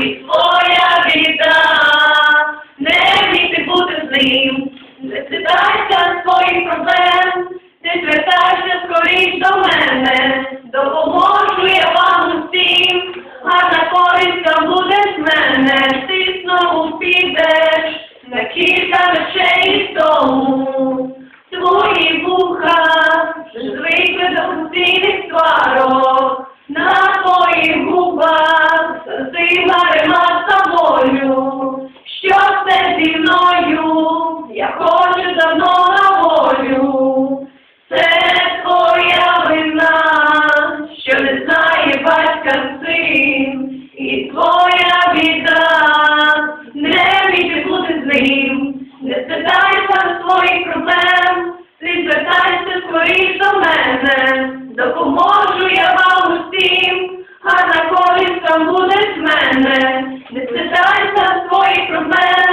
твоя біда, не вміти бути з ним, не стидайся своїх проблем, ти звертайся скоріш до мене, допоможу я вам усім, гарна користь буде з мене, ти знову підеш на кілька ночей тому. Твої вуха звикли до постійних сварок, скоріш до мене, допоможу я вам усім, гарна користь там буде з мене, не спитайся своїх до мене,